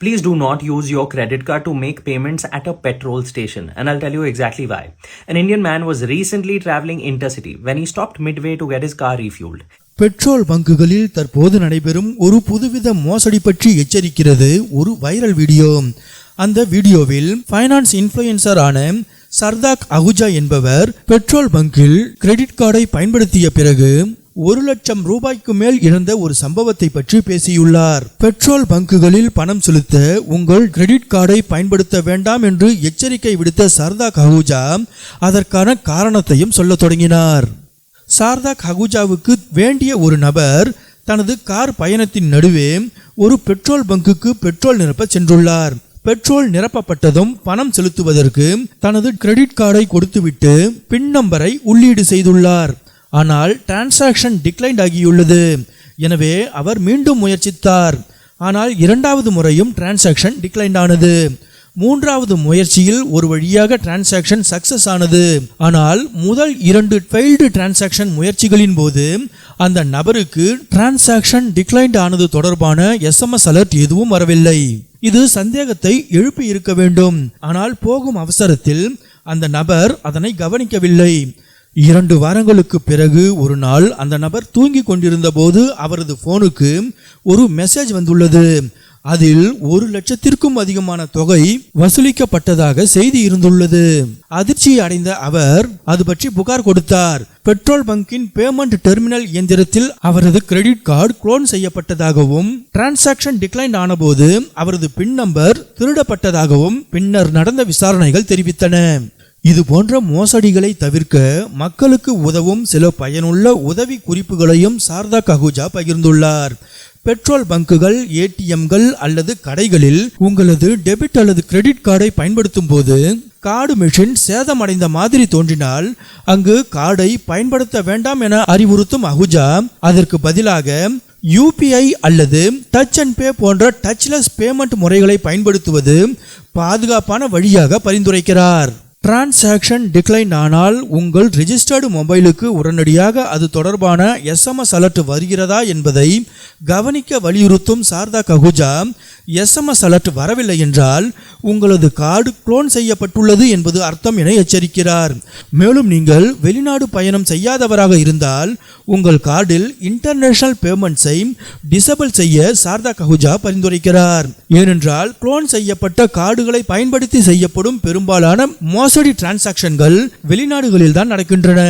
Please do not use your credit card to make payments at a petrol station, and I'll tell you exactly why. An Indian man was recently traveling intercity when he stopped midway to get his car refueled. Petrol பங்குகளில் தற்போது நடைபெறும் ஒரு புதுவித மோசடி பற்றி எச்சரிக்கிறது ஒரு viral video அந்த வீடியோவில் ஃபைனான்ஸ் இன்ஃப்ளூயன்சர் ஆன சர்தாக் அகுஜா என்பவர் பெட்ரோல் பங்கில் கிரெடிட் கார்டை பயன்படுத்திய பிறகு ஒரு லட்சம் ரூபாய்க்கு மேல் இழந்த ஒரு சம்பவத்தை பற்றி பேசியுள்ளார். பெட்ரோல் பங்குகளில் பணம் செலுத்த உங்கள் கிரெடிட் கார்டை பயன்படுத்த வேண்டாம் என்று எச்சரிக்கை விடுத்த சர்தாக் கஹூஜா அதற்கான காரணத்தையும் சொல்லத் தொடங்கினார். சாரதா ககுஜாவுக்கு வேண்டிய ஒரு நபர் தனது கார் பயணத்தின் நடுவே ஒரு பெட்ரோல் பங்குக்கு பெட்ரோல் நிரப்ப சென்றுள்ளார். பெட்ரோல் நிரப்பப்பட்டதும் பணம் செலுத்துவதற்கு தனது கிரெடிட் கார்டை கொடுத்துவிட்டு பின் நம்பரை உள்ளீடு செய்துள்ளார். ஆனால் டிரான்சாக்ஷன் டிக்ளைன் ஆகியுள்ளது. எனவே அவர் மீண்டும் முயற்சித்தார். ஆனால் இரண்டாவது முறையும் டிரான்சாக்ஷன் டிக்ளைன் ஆனது. மூன்றாவது முயற்சியில் ஒரு வழியாக டிரான்சாக்ஷன் சக்சஸ் ஆனது. ஆனால் முதல் இரண்டு ஃபெயில்டு டிரான்சாக்ஷன் முயற்சிகளின் போது அந்த நபருக்கு டிரான்சாக்ஷன் டிக்ளைன்ட் ஆனது தொடர்பான எஸ்எம்எஸ் அலர்ட் எதுவும் வரவில்லை. இது சந்தேகத்தை எழுப்பி இருக்க வேண்டும். ஆனால் போகும் அவசரத்தில் அந்த நபர் அதனை கவனிக்கவில்லை. இரண்டு வாரங்களுக்கு பிறகு ஒரு நாள் அந்த நபர் தூங்கிக் கொண்டிருந்த போது அவரது போனுக்கு ஒரு மெசேஜ் வந்துள்ளது. அதில் ஒரு லட்சத்திற்கும் அதிகமான தொகை வசூலிக்கப்பட்டதாக செய்தி இருந்துள்ளது. அதிர்ச்சி அடைந்த அவர் அது பற்றி புகார் கொடுத்தார். பெட்ரோல் பங்கின் பேமெண்ட் டெர்மினல் இயந்திரத்தில் அவரது கிரெடிட் கார்டு குளோன் செய்யப்பட்டதாகவும் டிரான்சாக்ஷன் டிக்ளைன் ஆனபோது அவரது பின் நம்பர் திருடப்பட்டதாகவும் பின்னர் நடந்த விசாரணைகள் தெரிவித்தன. இது போன்ற மோசடிகளை தவிர்க்க மக்களுக்கு உதவும் சில பயனுள்ள உதவி குறிப்புகளையும் சாரதா ககுஜா பகிர்ந்துள்ளார். பெட்ரோல் பங்குகள் ஏடிஎம்கள் அல்லது கடைகளில் உங்களது டெபிட் அல்லது கிரெடிட் கார்டை பயன்படுத்தும் போது கார்டு மெஷின் சேதமடைந்த மாதிரி தோன்றினால் அங்கு கார்டை பயன்படுத்த வேண்டாம் என அறிவுறுத்தும் அகுஜா. அதற்கு பதிலாக யூபிஐ அல்லது டச் அண்ட் பே போன்ற டச்லெஸ் பேமெண்ட் முறைகளை பயன்படுத்துவது பாதுகாப்பான வழியாக பரிந்துரைக்கிறார். டிரான்சாக்ஷன் டிக்ளைன் ஆனால் உங்கள் ரிஜிஸ்டர்டு மொபைலுக்கு உடனடியாக அது தொடர்பான எஸ்எம்எஸ் அலர்ட் வருகிறதா என்பதை கவனிக்க வலியுறுத்தும் சாரதா ககுஜா எஸ்எம்எஸ் அலர்ட் வரவில்லை என்றால் உங்களது கார்டு குளோன் செய்யப்பட்டுள்ளது என்பது அர்த்தம் என எச்சரிக்கிறார். மேலும் நீங்கள் வெளிநாடு பயணம் செய்யாதவராக இருந்தால் உங்கள் கார்டில் இன்டர்நேஷனல் பேமெண்ட்ஸை டிசபிள் செய்ய சாரதா ககுஜா பரிந்துரைக்கிறார். ஏனென்றால் குளோன் செய்யப்பட்ட கார்டுகளை பயன்படுத்தி செய்யப்படும் பெரும்பாலான மோசடி டிரான்சாக்ஷன்கள் வெளிநாடுகளில் தான் நடக்கின்றன.